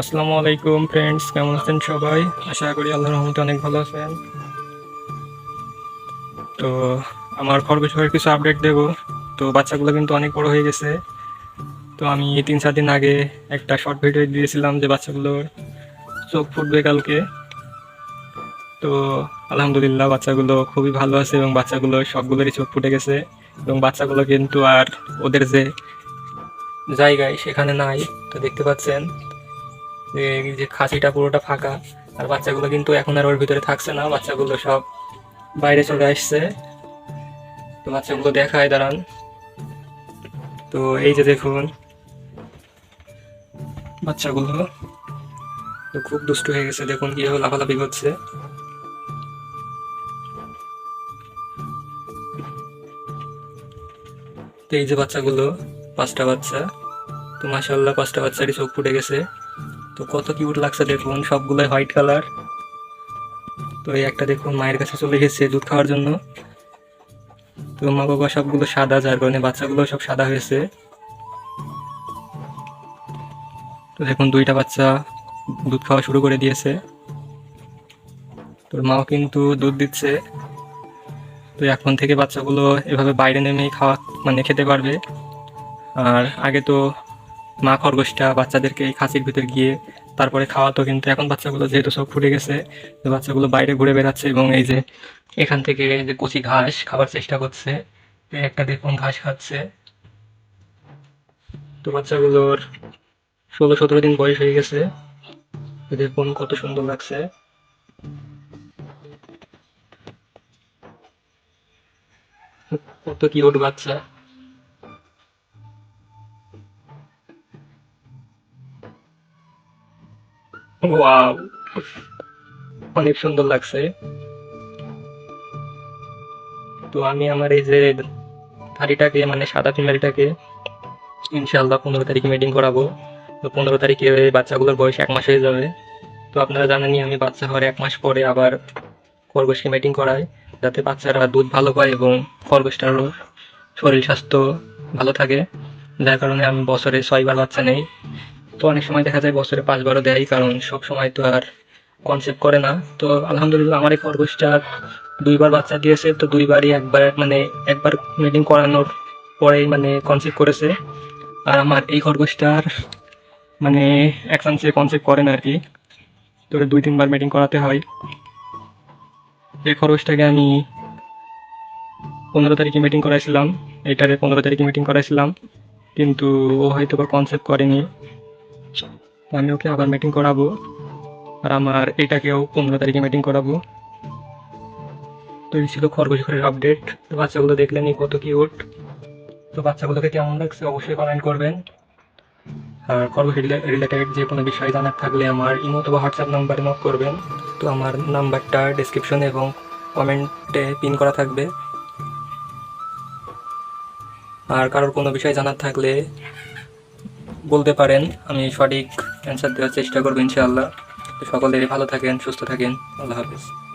আসসালামু আলাইকুম ফ্রেন্ডস কেমন আছেন সবাই? আশা করি আল্লাহর রহমতে অনেক ভালো আছেন। তো আমার খরগোশের কিছু আপডেট দেব। তো বাচ্চাগুলো কিন্তু অনেক বড় হয়ে গেছে। তো আমি তিন চার দিন আগে একটা শর্ট ভিডিও দিয়েছিলাম যে বাচ্চাগুলোর চোখ ফুটবে কালকে। তো আলহামদুলিল্লাহ বাচ্চাগুলো খুবই ভালো আছে এবং বাচ্চাগুলো সবগুলোরই চোখ ফুটে গেছে এবং বাচ্চাগুলো কিন্তু আর ওদের যে জায়গায় সেখানে নাই। তো দেখতে পাচ্ছেন। যে খাসিটা পুরোটা ফাঁকা, আর বাচ্চাগুলো কিন্তু এখন আর ওর ভিতরে থাকছে না, বাচ্চাগুলো সব বাইরে চলে আসছে। তো বাচ্চাগুলো দেখায়, দাঁড়ান। তো এই যে দেখুন, বাচ্চাগুলো তো খুব দুষ্ট হয়ে গেছে। দেখুন কীভাবে লাফালাফি করছে। তো এই যে বাচ্চাগুলো, পাঁচটা বাচ্চা। তো মাসাল্লাহ পাঁচটা বাচ্চারই চোখ ফুটে গেছে। তো কত কিউট লাগছে দেখুন, সবগুলোই হোয়াইট কালার। তো এই একটা দেখুন, মায়ের কাছে চলে গেছে দুধ খাওয়ার জন্য। তো মা বাবা সবগুলো সাদা, যার কারণে বাচ্চাগুলো সব সাদা হয়েছে। তো দেখুন, দুইটা বাচ্চা দুধ খাওয়া শুরু করে দিয়েছে। তোর মাও কিন্তু দুধ দিচ্ছে। তো এখন থেকে বাচ্চাগুলো এভাবে বাইরে নেমেই খাওয়া মানে খেতে পারবে। আর আগে তো মা খরগোশটা বাচ্চাদেরকে এই খাসির ভিতর গিয়ে তারপরে খাওয়াতো, কিন্তু এখন বাচ্চাগুলো যেহেতু সব ফুটে গেছে, তো বাচ্চাগুলো বাইরে ঘুরে বেড়াচ্ছে এবং এই যে এখান থেকে এই যে কচি ঘাস খাবার চেষ্টা করছে একটা দেখুন ঘাস খাচ্ছে। তো বাচ্চাগুলোর ষোলো সতেরো দিন বয়স হয়ে গেছে। দেখুন কত সুন্দর লাগছে। কত কি কিউট বাচ্চা। ওয়াও অনেক সুন্দর লাগছে। তো আমি আমার এই যে ধাড়িটাকে মানে সাদা ফিমেলটাকে ইনশাল্লাহ পনেরো তারিখে মিটিং করাবো। তো পনেরো তারিখে বাচ্চাগুলোর বয়স এক মাস হয়ে যাবে। তো আপনারা জানেনই আমি বাচ্চা হওয়ার এক মাস পরে আবার খরগোশকে মিটিং করাই, যাতে বাচ্চারা দুধ ভালো পায় এবং খরগোশটারও শরীর স্বাস্থ্য ভালো থাকে। যার কারণে আমি বছরে ছয়বার বাচ্চা নেই। তো অনেক সময় দেখা যায় বছরে পাঁচবারও দেয়, কারণ সব সময় তো আর কনসেপ্ট করে না। তো আলহামদুলিল্লাহ আমার এই খরগোশটা দুইবার বাচ্চা দিয়েছে, তো দুইবারই একবার মানে একবার মিটিং করানোর পরেই মানে কনসেপ্ট করেছে। আর আমার এই খরগোশটার মানে এক চান্সে কনসেপ্ট করে না আর কি। তো দুই, তিনবার মিটিং করাতে হয়। এই খরগোশটাকে আমি পনেরো তারিখে মিটিং করাইছিলাম এটারে পনেরো তারিখে মিটিং করাইছিলাম, কিন্তু ও হয়তো বা কনসেপ্ট করেনি। আমি ওকে আবার মিটিং করাবো আর আমার এটাকেও পনেরো তারিখে মিটিং করাবো। তো এই ছিল খরগোশ ঘরের আপডেট তো বাচ্চাগুলো দেখলেনই কত কিউট তো বাচ্চাগুলোকে কেমন লাগছে অবশ্যই কমেন্ট করবেন। আর খরগোশ রিলেটেড যে কোনো বিষয় জানার থাকলে আমার ইমো অথবা হোয়াটসঅ্যাপ নাম্বারে নক করবেন। তো আমার নাম্বারটা ডিসক্রিপশনে এবং কমেন্টে পিন করা থাকবে। আর কারোর কোনো বিষয় জানার থাকলে বলতে পারেন, আমি সঠিক অ্যান্সার দেওয়ার চেষ্টা করব ইনশাআল্লাহ। তো সকলেরই ভালো থাকেন সুস্থ থাকেন। আল্লাহ হাফিজ।